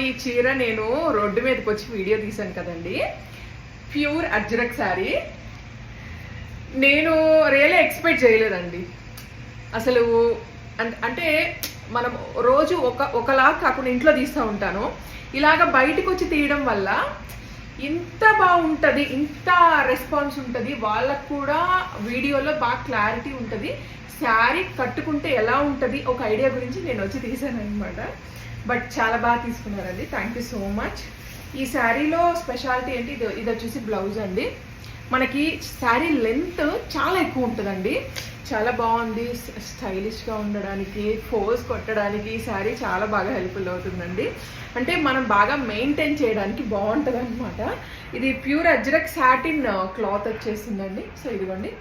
ఈ చీర నేను రోడ్డు మీదకి వచ్చి వీడియో తీశాను కదండి. ప్యూర్ అజ్రక్ శారీ. నేను రియలీ ఎక్స్పెక్ట్ చేయలేదండి. అసలు అన్- అంటే మనం రోజు ఒక ఒకలా కాకుండా ఇంట్లో తీస్తూ ఉంటాను. ఇలాగ బయటకు వచ్చి తీయడం వల్ల ఇంత బాగుంటుంది ఇంత రెస్పాన్స్ ఉంటుంది వాళ్ళకు కూడా వీడియోలో బాగా క్లారిటీ ఉంటుంది. శారీ కట్టుకుంటే ఎలా ఉంటుంది ఒక ఐడియా గురించి నేను వచ్చి తీసాను అనమాట బట్ చాలా బాగా తీసుకున్నారండి. థ్యాంక్ యూ సో మచ్ ఈ శారీలో స్పెషాలిటీ ఏంటి? ఇది ఇది వచ్చేసి బ్లౌజ్ అండి. మనకి శారీ లెంత్ చాలా ఎక్కువ ఉంటుందండి. చాలా బాగుంది. స్టైలిష్గా ఉండడానికి ఫోర్స్ కొట్టడానికి ఈ శారీ చాలా బాగా హెల్ప్ఫుల్ అవుతుందండి. అంటే మనం బాగా మెయింటైన్ చేయడానికి బాగుంటుంది అనమాట ఇది pure ajrak satin cloth uh, వచ్చేసిందండి. సో ఇదిగోండి.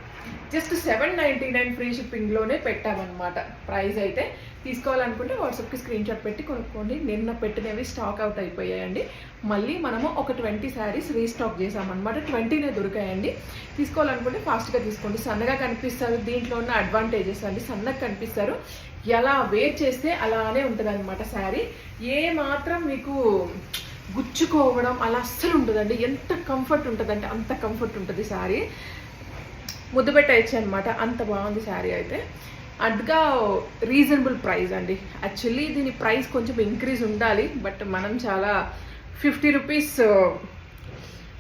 Just seven ninety nine free షిప్పింగ్లోనే పెట్టామన్నమాట. ప్రైస్ అయితే తీసుకోవాలనుకుంటే వాట్సాప్కి స్క్రీన్ షాట్ పెట్టి కొనుక్కోండి. నిన్న పెట్టినవి స్టాక్ అవుట్ అయిపోయాయండి. మళ్ళీ మనము ఒక ట్వంటీ శారీస్ రీస్టాక్ చేసామన్నమాట ట్వంటీనే దొరికాయండి. తీసుకోవాలనుకుంటే ఫాస్ట్గా తీసుకోండి. సన్నగా కనిపిస్తారు దీంట్లో ఉన్న అడ్వాంటేజెస్ అండి సన్నగా కనిపిస్తారు. ఎలా వేర్ చేస్తే అలానే ఉంటుంది అనమాట శారీ. ఏ మాత్రం మీకు గుచ్చుకోవడం అలా అస్సలు ఉంటుందండి ఎంత కంఫర్ట్ ఉంటుందంటే అంత కంఫర్ట్ ఉంటుంది శారీ. ముద్దు పెట్టేయచ్చు అనమాట అంత బాగుంది శారీ అయితే. అట్గా రీజనబుల్ ప్రైస్ అండి. యాక్చువల్లీ దీని ప్రైస్ కొంచెం ఇంక్రీజ్ ఉండాలి. బట్ మనం చాలా ఫిఫ్టీ రూపీస్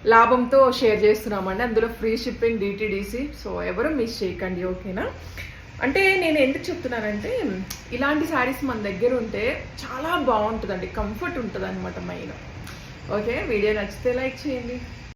లాభంతో షేర్ చేస్తున్నామండి. అందులో ఫ్రీ షిప్పింగ్ డిటీడీసీ. సో ఎవరు మిస్ చేయకండి ఓకేనా? అంటే నేను ఎందుకు చెప్తున్నానంటే ఇలాంటి శారీస్ మన దగ్గర ఉంటే చాలా బాగుంటుందండి. కంఫర్ట్ ఉంటుంది అనమాట మెయిన్ ఓకే? వీడియో నచ్చితే లైక్ చేయండి.